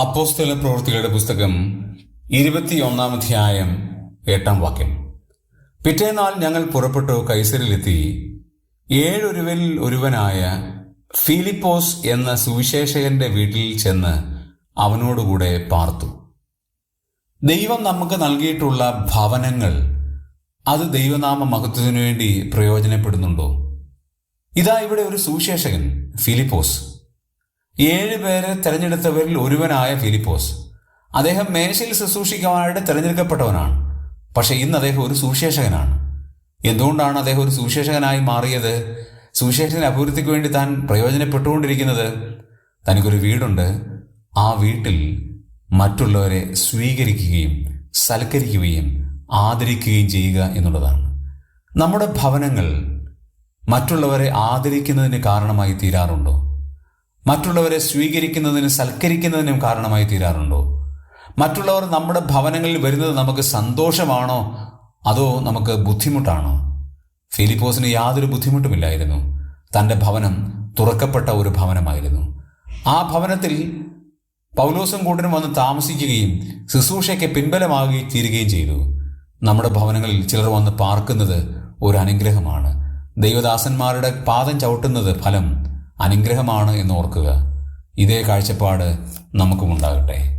അപ്പോസ്തല പ്രവൃത്തികളുടെ പുസ്തകം ഇരുപത്തിയൊന്നാം അധ്യായം എട്ടാം വാക്യം. പിറ്റേന്നാൾ ഞങ്ങൾ പുറപ്പെട്ടു കൈസരിലെത്തി ഏഴൊരുവരിൽ ഒരുവനായ ഫിലിപ്പോസ് എന്ന സുവിശേഷകന്റെ വീട്ടിൽ ചെന്ന് അവനോടുകൂടെ പാർത്തു. ദൈവം നമുക്ക് നൽകിയിട്ടുള്ള ഭവനങ്ങൾ അത് ദൈവനാമ മഹത്വത്തിനു വേണ്ടി പ്രയോജനപ്പെടുന്നുണ്ടോ? ഇതാ ഇവിടെ ഒരു സുവിശേഷകൻ ഫിലിപ്പോസ്. ഏഴ് പേരെ തെരഞ്ഞെടുത്തവരിൽ ഒരുവനായ ഫിലിപ്പോസ്. അദ്ദേഹം മേശയിൽ ശുശ്രൂഷിക്കുവാനായിട്ട് തിരഞ്ഞെടുക്കപ്പെട്ടവനാണ്. പക്ഷെ ഇന്ന് അദ്ദേഹം ഒരു സുവിശേഷകനാണ്. എന്തുകൊണ്ടാണ് അദ്ദേഹം ഒരു സുവിശേഷകനായി മാറിയത്? സുവിശേഷത്തിന് അഭിവൃദ്ധിക്ക് വേണ്ടി താൻ പ്രയോജനപ്പെട്ടുകൊണ്ടിരിക്കുന്നത്? തനിക്കൊരു വീടുണ്ട്. ആ വീട്ടിൽ മറ്റുള്ളവരെ സ്വീകരിക്കുകയും സൽക്കരിക്കുകയും ആദരിക്കുകയും ചെയ്യുക എന്നുള്ളതാണ്. നമ്മുടെ ഭവനങ്ങൾ മറ്റുള്ളവരെ ആദരിക്കുന്നതിന് കാരണമായി തീരാറുണ്ടോ? മറ്റുള്ളവരെ സ്വീകരിക്കുന്നതിനും സൽക്കരിക്കുന്നതിനും കാരണമായി തീരാറുണ്ടോ? മറ്റുള്ളവർ നമ്മുടെ ഭവനങ്ങളിൽ വരുന്നത് നമുക്ക് സന്തോഷമാണോ? അതോ നമുക്ക് ബുദ്ധിമുട്ടാണോ? ഫിലിപ്പോസിന് യാതൊരു ബുദ്ധിമുട്ടുമില്ലായിരുന്നു. തന്റെ ഭവനം തുറക്കപ്പെട്ട ഒരു ഭവനമായിരുന്നു. ആ ഭവനത്തിൽ പൗലോസും കൂട്ടനും വന്ന് താമസിക്കുകയും ശുശ്രൂഷയ്ക്ക് പിൻബലമാകി തീരുകയും ചെയ്തു. നമ്മുടെ ഭവനങ്ങളിൽ ചിലർ വന്ന് പാർക്കുന്നത് ഒരു അനുഗ്രഹമാണ്. ദൈവദാസന്മാരുടെ പാദം ചവിട്ടുന്നത് ഫലം അനുഗ്രഹമാണ് എന്ന് ഓർക്കുക. ഇതേ കാഴ്ചപ്പാട് നമുക്കുമുണ്ടാകട്ടെ